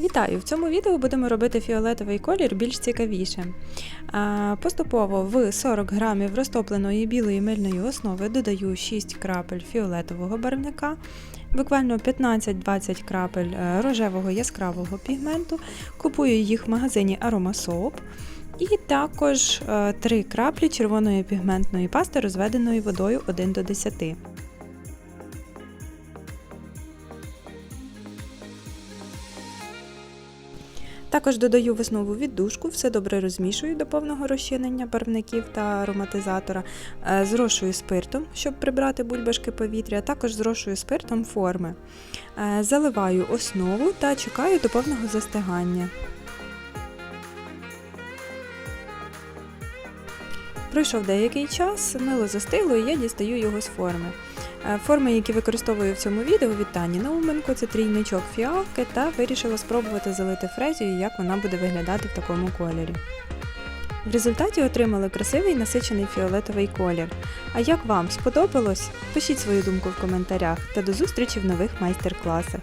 Вітаю! В цьому відео будемо робити фіолетовий колір більш цікавішим. Поступово в 40 грамів розтопленої білої мильної основи додаю 6 крапель фіолетового барвника, буквально 15-20 крапель е, рожевого яскравого пігменту. Купую їх в магазині Aromasoap. І також 3 краплі червоної пігментної пасти, розведеної водою 1 до 10. Також додаю в основу віддушку, все добре розмішую до повного розчинення барвників та ароматизатора. Е, Зрошую спиртом, щоб прибрати бульбашки повітря, також зрошую спиртом форми. Е, Заливаю основу та чекаю до повного застигання. Пройшов деякий час, мило застигло і я дістаю його з форми. Е, Форми, які використовую в цьому відео від Тані Науменко, це трійничок фіалки та вирішила спробувати залити фрезію, як вона буде виглядати в такому кольорі. В результаті отримали красивий насичений фіолетовий колір. А як вам сподобалось? Пишіть свою думку в коментарях та до зустрічі в нових майстер-класах.